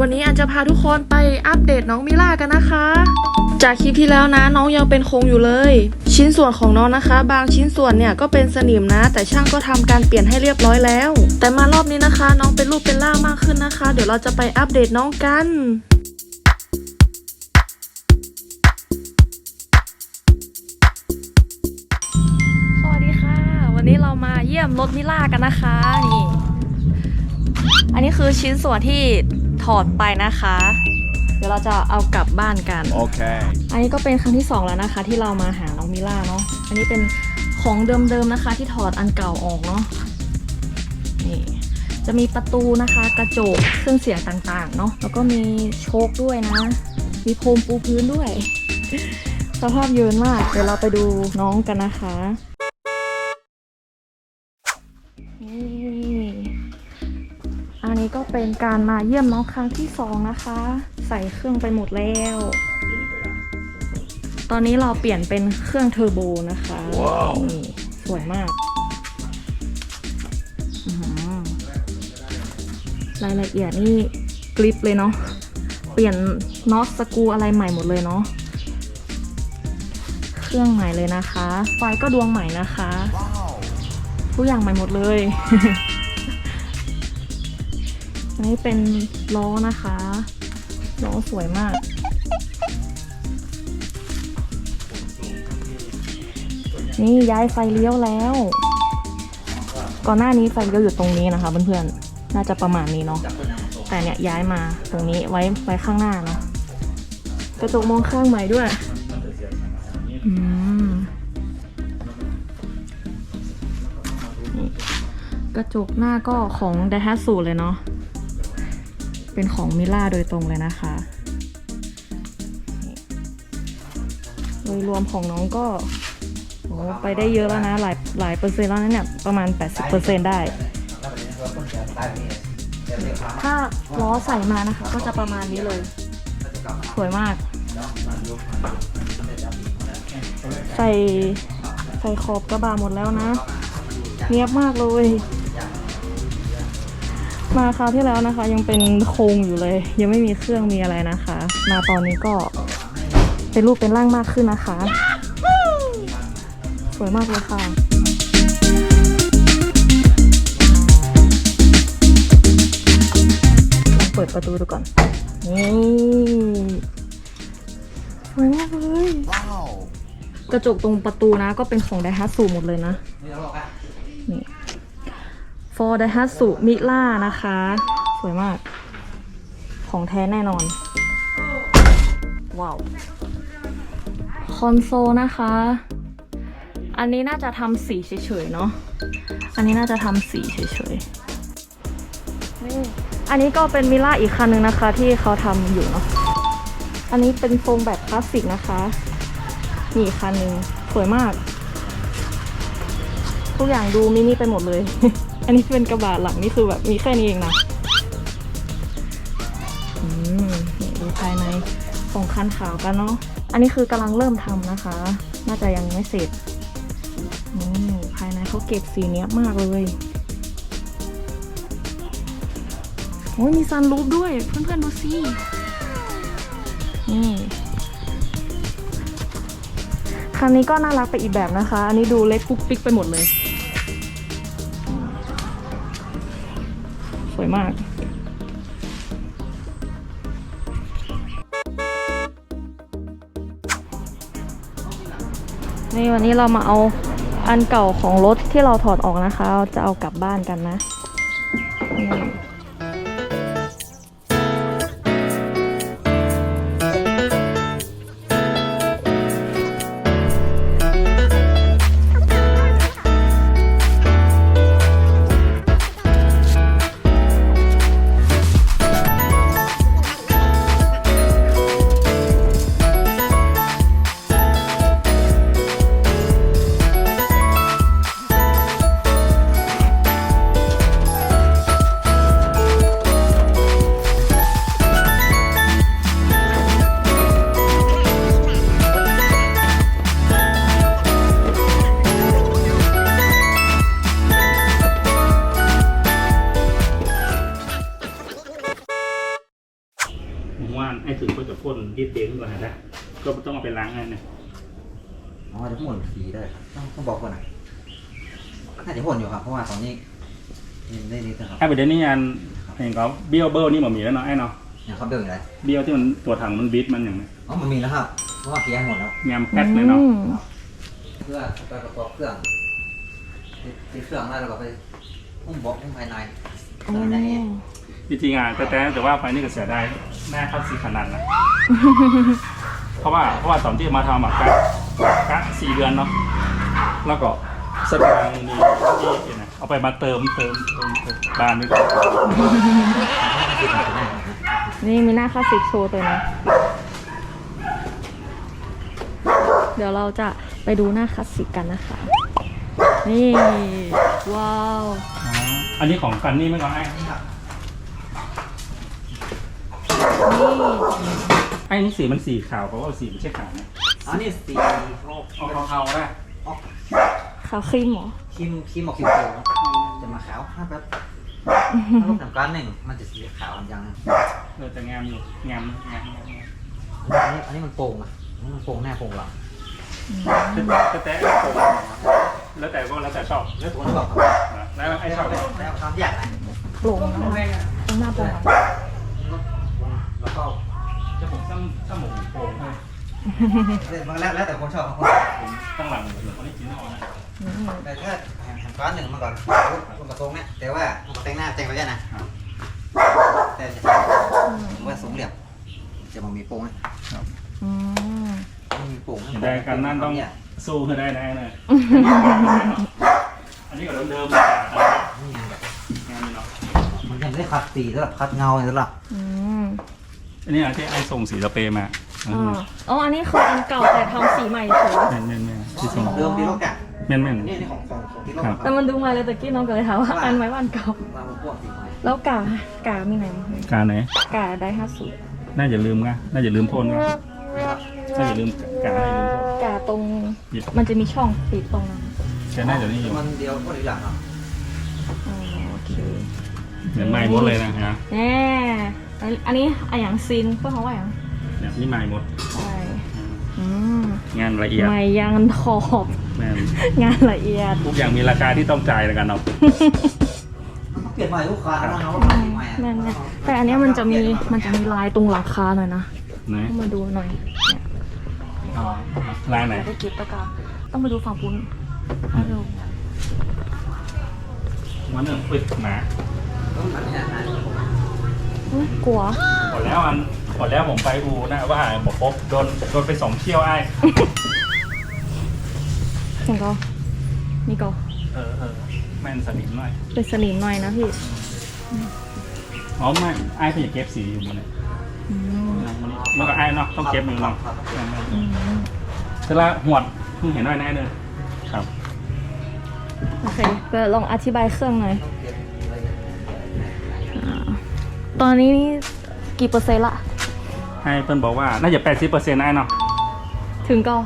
วันนี้อันจะพาทุกคนไปอัปเดตน้องมิล่ากันนะคะ จากคลิปที่แล้วนะน้องยังเป็นโครงอยู่เลย ชิ้นส่วนของน้องนะคะ บางชิ้นส่วนเนี่ยก็เป็นสนิมนะ แต่ช่างก็ทำการเปลี่ยนให้เรียบร้อยแล้ว แต่มารอบนี้นะคะ น้องเป็นรูปเป็นร่างมากขึ้นนะคะ เดี๋ยวเราจะไปอัปเดตน้องกันสวัสดีค่ะวันนี้เรามาเยี่ยมรถมิล่ากันนะคะนี่ อันนี้คือชิ้นส่วนที่ ถอดไปนะคะ เดี๋ยวเราจะเอากลับบ้านกัน Okay. อันนี้ก็เป็นครั้งที่สองแล้วนะคะ ที่เรามาหาน้องมิล่าเนาะ อันนี้เป็นของเดิมๆนะคะ ที่ถอดอันเก่าออกเนาะ นี่ จะมีประตูนะคะ กระจก เครื่องเสียงต่างๆ เนาะ แล้วก็มีโชคด้วยนะ มีโพรมปูพื้นด้วย สภาพเยินมาก เดี๋ยวเราไปดูน้องกันนะคะ นนี้ก็เป็นการมาเยี่ยมน้องครั้งที่สองนะคะ ใส่เครื่องไปหมดแล้ว ตอนนี้เราเปลี่ยนเป็นเครื่องเทอร์โบนะคะว้าวนี่สวยมากอื้อหือรายละเอียดนี่กริปเลยเนาะ เปลี่ยนน็อตสกรูอะไรใหม่หมดเลยเนาะ เครื่องใหม่เลยนะคะ ไฟก็ดวงใหม่นะคะ ทุกอย่างใหม่หมดเลย อันนี้เป็นล้อนะคะล้อสวยมาก นี่ย้ายไฟเลี้ยวแล้ว ก่อนหน้านี้ไฟเลี้ยวอยู่ตรงนี้นะคะเพื่อนๆ น่าจะประมาณนี้เนาะ แต่เนี่ยย้ายมาตรงนี้ไว้ไว้ข้างหน้าเนาะ กระจกมองข้างใหม่ด้วย อืมกระจกหน้าก็ของไดฮัตสูเลยเนาะ เป็นของมิล่าโดยตรงเลยนะคะ โดยรวมของน้องก็โอ้ไปได้เยอะแล้วนะ หลายหลายเปอร์เซ็นต์แล้วนะเนี่ย ประมาณ 80%ได้ ถ้าล้อใส่มานะคะ ก็จะประมาณนี้เลย สวยมาก ใส่ใส่ขอบกระบะหมดแล้วนะ เนียบมากเลย มาคราวที่แล้วนะคะ ยังเป็นโครงอยู่เลย ยังไม่มีเครื่องมีอะไรนะคะ มาตอนนี้ก็เป็นรูปเป็นร่างมากขึ้นนะคะ สวยมากเลยค่ะลองเปิดประตูดูก่อนนี่สวยมากเลย Wow. กระจกตรงประตูนะก็เป็นของไดฮัตสูหมดเลยนะนี่ for ไดฮัสูมิล่านะคะ สวยมาก ของแท้แน่นอน ว้าว คอนโซลนะคะ อันนี้น่าจะทำสีเฉยๆเนาะอันนี้น่าจะทำสีเฉยๆนี่อันนี้ก็เป็นมิล่าอีกคันหนึ่งนะคะ ที่เขาทำอยู่เนาะอันนี้เป็นทรงแบบคลาสสิกนะคะนี่อีกคันหนึ่งสวยมาก ทุกอย่างดูมินิไปหมดเลย อันนี้เป็นกระบะหลังนี่คือแบบมีแค่นี้เองนะอืมนี่ดูภายในของคันขาวกันเนาะ อันนี้คือกำลังเริ่มทำนะคะ น่าจะยังไม่เสร็จนี่ภายในเขาเก็บสีเนี้ยมากเลยโอ้ยมีซันรูฟด้วย เพื่อนๆดูสิ นี่คันนี้ก็น่ารักไปอีกแบบนะคะ อันนี้ดูเล็กปุ๊กปิ๊กไปหมดเลย มาก นี่วันนี้เรามาเอาอันเก่าของรถที่เราถอดออกนะคะ จะเอากลับบ้านกันนะ ถึงก็จะพ่นรีดเด้งก่อนนะก็ต้องเอาไปล้างไงเนี่ยอ๋อจะพ่นสีได้ครับต้องต้องบอกก่อนหน่อยน่าจะพ่นอยู่ครับเพราะว่าตอนนี้นี่ได้นิดนะครับไอ้ประเด็นนี้อันเห็นเขาเบี้ยวเบิลนี่มันมีแล้วเนาะไอ้เนาะอย่างเขาเดินอยู่ไหนเบี้ยวที่มันตัวถังมันบิดมันอย่างเนี้ยอ๋อมันมีแล้วครับเพราะว่าเคลียร์ให้หมดแล้วยำแพ็คเลยเนาะอืมเพื่อไปประกอบเครื่องติดเครื่องแล้วเราก็ไปอุ้มบล็อกอุ้มภายในอ๋อภายในเอง จริงๆอะแต่แต่แต่ว่าไฟนี่ก็เสียดายหน้าเข้าสีขนาดนะเพราะว่าเพราะว่าตอนที่มาทำอะกะกะสี่เดือนเนาะแล้วก็สตางค์นี่นี่นะเอาไปมาเติมเติมเติมเติมบ้านนี่ก็นี่มีหน้าคลาสสิกโชว์ตัวนะ เดี๋ยวเราจะไปดูหน้าคลาสสิกกันนะคะ นี่ ว้าวอ๋ออันนี้ของกันนี่ไม่ก็ไอ้นี่ครับนี่ ไอ้นี่สีมันสีขาวเพราะว่าสีไม่ใช่ขาวนะอ๋อนี่สีออกเทาๆได้ออกขาวครีมเหรอครีมครีมออกคิวโตจะมาขาวถ้าแบบถ้าลูกทำการหนึ่งมันจะสีขาวอย่างเออแต่งามอยู่งามงามงามงามอันนี้อันนี้มันโป่งอะอันนี้มันโป่งหน้าโป่งหลังแต่แต่แต่ผมแล้วแต่ก็แล้วแต่ชอบแล้วตัวนี้บอกครับนะแล้วไอ้ชอบแล้วทำยากนะโปร่งนะคะตรงหน้าโปร่งอะแล้วก็ จะผมตั้งตั้งหมูโป่งให้มันแล้วแล้วแต่คนชอบของคนผมตั้งหลังหมูเหลืองคนนี้กินเอานะอืมแต่ถ้าแหมก้อนหนึ่งมาก่อนคุณกระทรงเนี่ยแต่ว่ามันแต่งหน้าแต่งไปแล้วนะแต่จะว่าสูงเหลี่ยมจะมันมีโป่งไหมอืมมันมีโป่งเห็นได้การนั่นต้องสู้ให้ได้แน่เลยอันนี้ก็เดิมๆนี่ไงแบบงานนี้เนาะมันยังไม่ได้ขัดสีสำหรับขัดเงาสำหรับอืม อันนี้ที่ไอ้ส่งสีสเปรย์มาอ่าอ๋ออันนี้คืออันเก่าแต่ทำสีใหม่เฉย แม่นแม่นแม่นที่ส่งเดิมที่โลกอะแม่นแม่น นี่นี่ของของของที่โลกแต่มันดูใหม่เลยตะกี้น้องก็เลยถามว่าอันไหมว่าอันเก่าเราพวกสีใหม่แล้วกากามีไหนบ้างการไหน กาได้ห้าสูตรน่าจะลืมไงน่าจะลืมพ่นไงน่าจะลืมกาให้ลืมพ่นกาตรงมันจะมีช่องปิดตรงนั้นแค่น่าจะนี่อยู่มันเดียวก็อีกอย่างเนาะอ๋อโอเคเหมือนไม้หมดเลยนะฮะแน่ อันนี้อะอย่างซินเพื่อเขาว่าอย่างเนี่ยนี่ไม้หมด ใช่อืมงานละเอียดไม่ยังขอบแม่นงานละเอียด ทุกอย่างมีราคาที่ต้องจ่ายแล้วกันเนาะมันต้องเปลี่ยนใหม่ลูกค้าแล้วนะว่าใหม่ใหม่แม่นแม่นแต่อันเนี้ยมันจะมีมันจะมีลายตรงหลังคาหน่อยนะไหนต้องมาดูหน่อยเนี่ยลายไหน ได้กิฟต์ตะกาต้องไปดูฝั่งปุ้นให้ดูวันหนึ่งปิดหนา ต้องแบบนี้นะอุ๊ย กลัว หมดแล้วอันหมดแล้วผมไปอูนะว่าบอกพบโดนโดนไปสองเที่ยวไอ้เห็นก็นี่ก็เออเออแม่นสนิมหน่อยเป็นสนิมหน่อยนะพี่อ๋อไม่ไอ้เพิ่งจะเก็บสีอยู่มันเนี่ยอืมมันก็ไอ้เนาะต้องเก็บหนึ่งเนาะอืมแต่ละหวดเพิ่งเห็นหน่อยแน่เลยครับ โอเคเดี๋ยวลองอธิบายเครื่องหน่อย ตอนนี้นี่กี่เปอร์เซ็นต์ละให้เปิ้ลบอกว่าน่าจะแปดสิบเปอร์เซ็นต์ไอ้เนาะถึงก็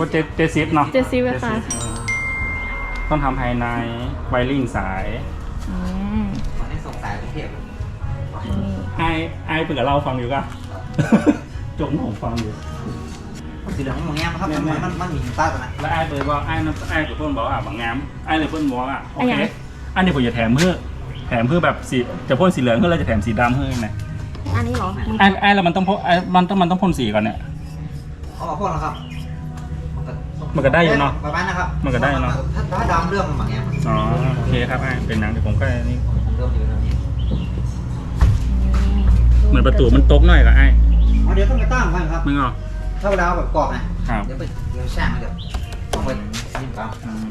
ก็เจ็ดเจ็ดสิบเนาะเจ็ดสิบเลยค่ะ เออต้องทำภายในไวริ่งสาย อืมวันนี้ส่งสายกรุงเทพนี่ไอ้ไอ้เพิ่งกับเราฟังอยู่ก็ จงผมฟังอยู่ สีเหลืองมันเงี้ยครับมันมันมันมีหินใต้ตัวนะแล้วไอ้เปิดว่าไอ้นั่นไอ้กับเพื่อนบอกว่าบางงามไอ้เลยเพื่อนบอกว่าโอเค อันนี้ผมจะแถมเพื่อ แถมเพื่อแบบสีจะพ่นสีเหลืองเพื่อเราจะแถมสีดำเพื่อไงอันนี้เหรอไอ้ไอ้แล้วมันต้องพ่นไอ้มันต้องมันต้องพ่นสีก่อนเนี่ยเอามาพ่นแล้วครับ มันก็ได้อยู่เนาะ ประมาณนะครับมันก็ได้อยู่เนาะถ้าถ้าดำเรื่องมันอย่างเงี้ยอ๋อโอเคครับไอ้เป็นหนังเดี๋ยวผมก็นี่เริ่มอยู่ตรงนี้เหมือนประตูมันตกหน่อยกับไอ้อ๋อเดี๋ยวต้องไปตั้งก่อนครับ มึงเหรอ ถ้าเวลาเอาแบบกรอบนะครับ เดี๋ยวไปเดี๋ยวช่างมันเดี๋ยวต้องไปนี่ครับอืม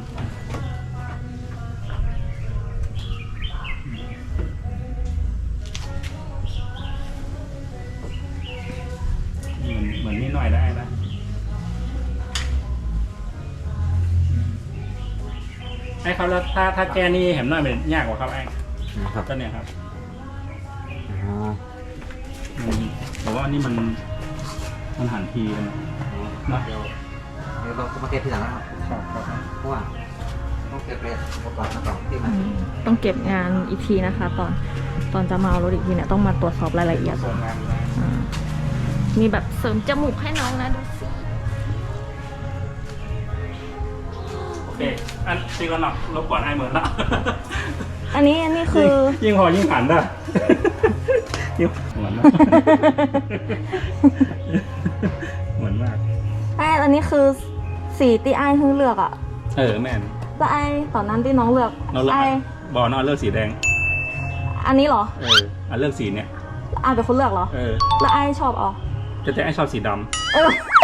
ไอ้ครับแล้วถ้าถ้าแกนี่เห็นหน่อยมันยากกว่าครับไอ้นะครับก็เนี่ยครับอ๋ออืมแต่ว่านี่มันมันหันทีกันนะเดี๋ยวเดี๋ยวเราก็มาเก็บทีหลังนะครับครับครับ เพราะว่าต้องเก็บเลยประกอบมาก่อนที่มันอืมต้องเก็บงานอีกทีนะคะ ตอนตอนจะมาเอารถอีกทีเนี่ยต้องมาตรวจสอบรายละเอียดส่วนงานอ่ามีแบบเสริมจมูกให้น้องนะดูสิ โอเค อันจริงแล้วเนาะรบกวนไอ้เหมือนละอันนี้อันนี้คือ ยิ่งพอยิ่งหันได้ยิ่งเหมือนมากเหมือนมากไออันนี้คือสีที่ไอเพิ่งเลือกอะเออแม่นแล้วไอตอนนั้นที่น้องเลือกเราเลือกไอบอกน้องเลือกสีแดง อันนี้เหรอ เอออะเลือกสีเนี่ยไอเป็นคนเลือกเหรอ เออ แล้วไอชอบเอ๋อแต่แต่ไอ้ชอบสีดเออำ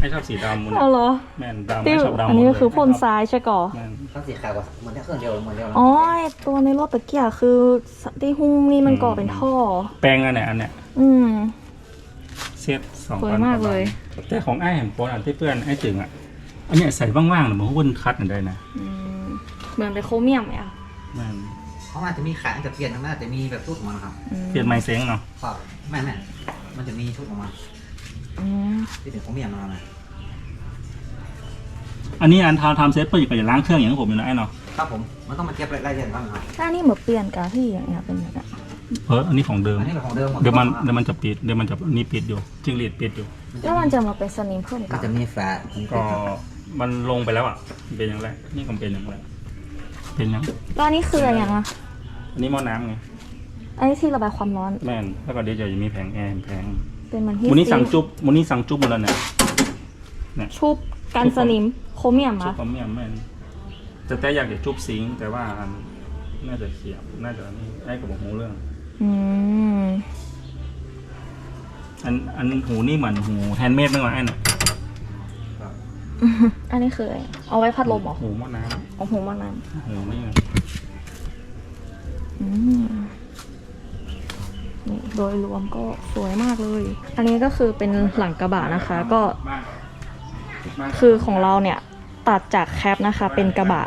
ไอ้ชอบสีดำมันเอาเหรอแม่นดำที่ไอ้ชอบดำอันนี้หมดก็เลยคือพ่นทรายใช่ก่อ แม่นต้องสีขาวกว่าเหมือนแค่เครื่องเดียวเหมือนเดียวแล้วอ๋อไอ้ตัวในรถตะเกียคือที่หุ้มนี่มันก่อเป็นท่อ แปลงอันเนี้ยอันเนี้ยอืม เซตสองสวยพันมากเลย แต่ของไอ้เห็นโพสต์อันที่เพื่อนไอ้จึงอะอันเนี้ยใส่ว่างๆหรือมันหุ้นคัดอันใดนะอืมเหมือนเป็นโครเมียมเนี่ยแม่นเขาอาจจะมีขายอาจจะเปลี่ยนมันอาจจะมีแบบชุดของมันนะครับอืมเปลี่ยนไม้เซ้งเนาะครับแม่แม่มันจะมีชุดของมัน อืมที่เป็นของเมียมานะอันนี้อันทำทำเซตเปิดอยู่กับอย่าล้างเครื่องอย่างที่ผมอยู่นะไอ้เนาะครับผมมันต้องมาเก็บรายละเอียดบ้างครับถ้านี่เหมือนเปลี่ยนกาที่อย่างเงี้ยเป็นแบบเพิร์อันนี้ของเดิมอันนี้เป็นของเดิมหมดเดี๋ยวมันเดี๋ยวมันจะปิดเดี๋ยวมันจะนี่ปิดอยู่จิงหรีดปิดอยู่แล้วมันจะมาเป็นสนิมเพิ่มมักันนจะมีฝาก็มันลงไปแล้วอะมันเป็นอย่างไรนี่ก็เป็นอย่างไรเป็นอย่างแล้วอันนี้คืออะไรอย่างอะอันนี้หม้อน้ำไงอันนี้ที่ระบายความร้อนแม่นแล้วก็เดี๋ยวจะมีแผงแอร์แผง เป็นมันที่มูนี่สั่งจุ๊บมูนี่สั่งจุ๊บหมาแล้วเนี่ยเนี่ยชุบกันสนิมโครเมียมจุ๊บอะก็ไม่แม่นแต่แต่อยากจะจุ๊บซิงค์แต่ว่าอันน่าจะเขียบน่าจะนี่ไอ้กับหูเรื่อง อืมอันอันหูนี่เหมือนหูแฮนด์เมดไม่หรอไอ้เนี่ยอันนี้คืออะไรเอาไว้พัดลมเหรอหูหม้อน้เอาหูมาน้ำหูนี่ำอืม นี่โดยรวมก็สวยมากเลย อันนี้ก็คือเป็นหลังกระบะนะคะก็ คือของเราเนี่ยตัดจากแคปนะคะ เป็นกระบะ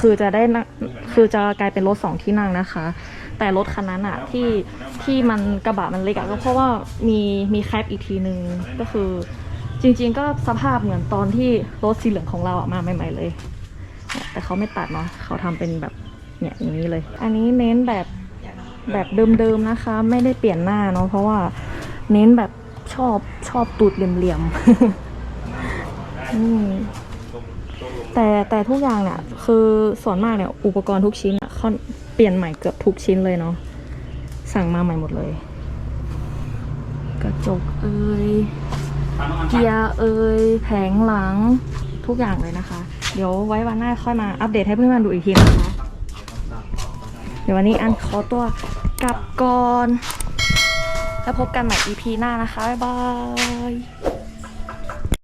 คือจะได้นั่งคือจะกลายเป็นรถสองที่นั่งนะคะ แต่รถคันนั้นอะที่ที่มันกระบะมันเล็กอะก็เพราะว่ามีมีแคปอีกทีนึงก็คือ จริง ๆ ก็สภาพเหมือนตอนที่รถสีเหลืองของเราอะมาใหม่ ๆ เลย แต่เขาไม่ตัดเนาะเขาทำเป็นแบบเนี่ยอย่างนี้เลย อันนี้เน้นแบบ แบบเดิมๆนะคะ ไม่ได้เปลี่ยนหน้าเนาะเพราะว่าเน้นแบบชอบชอบตูดเหลี่ยมๆอืมแต่แต่ทุกอย่างเนี่ยคือส่วนมากเนี่ยอุปกรณ์ทุกชิ้นอะเขาเปลี่ยนใหม่เกือบทุกชิ้นเลยเนาะสั่งมาใหม่หมดเลย กระจกเอ่ยเกียร์เอ่ยแผงหลังทุกอย่างเลยนะคะ เดี๋ยวไว้วันหน้าค่อยมาอัปเดตให้เพื่อนๆดูอีกทีนะคะ เดี๋ยววันนี้อันขอตัวกลับก่อน แล้วพบกันใหม่ EP หน้านะคะ บ๊ายบาย